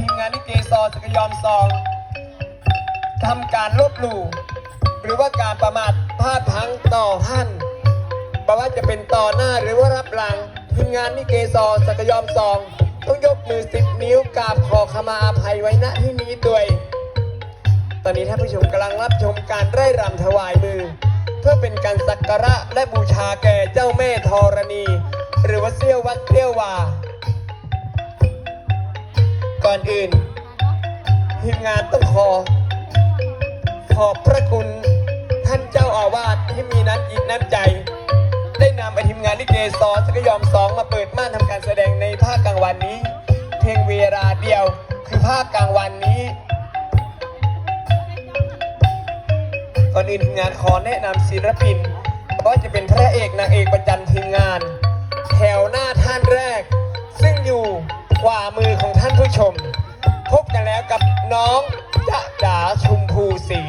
ทีมงานนิกยอมซองทำการลบหลู่หรือว่าการประมาทพลาดพลั้งต่อท่านบอกว่าจะเป็นต่อหน้าหรือว่ารับหลังทีมงานนิเกซอสกยอมซอง ต้องยกมือสิบนิ้วกราบขอขมาอภัยไว้ณที่นี้ด้วยตอนนี้ท่านผู้ชมกำลังรับชมการไร่รำถวายมือ เพื่อเป็นการสักการะและบูชาแก่เจ้าแม่ธรณี หรือว่าเซี่ยววัดเซี่ยววา ก่อนอื่น ทีมงานต้องขอ ขอบพระคุณท่านเจ้าอาวาสที่มีน้ำจิตน้ำใจ ได้นำไปทีมงานลิเกซอสกยอมสองมาเปิดม่านทำการแสดงในภาคกลางวันนี้ เพียงเวลาเดียวคือภาคกลางวันนี้ ก่อนอื่นทีมงานขอแนะนำศิลปินก็จะเป็นพระเอกนางเอกประจำทีมงาน มือของท่านผู้ชม พบกันแล้วกับน้องจะดาชุมพูศรี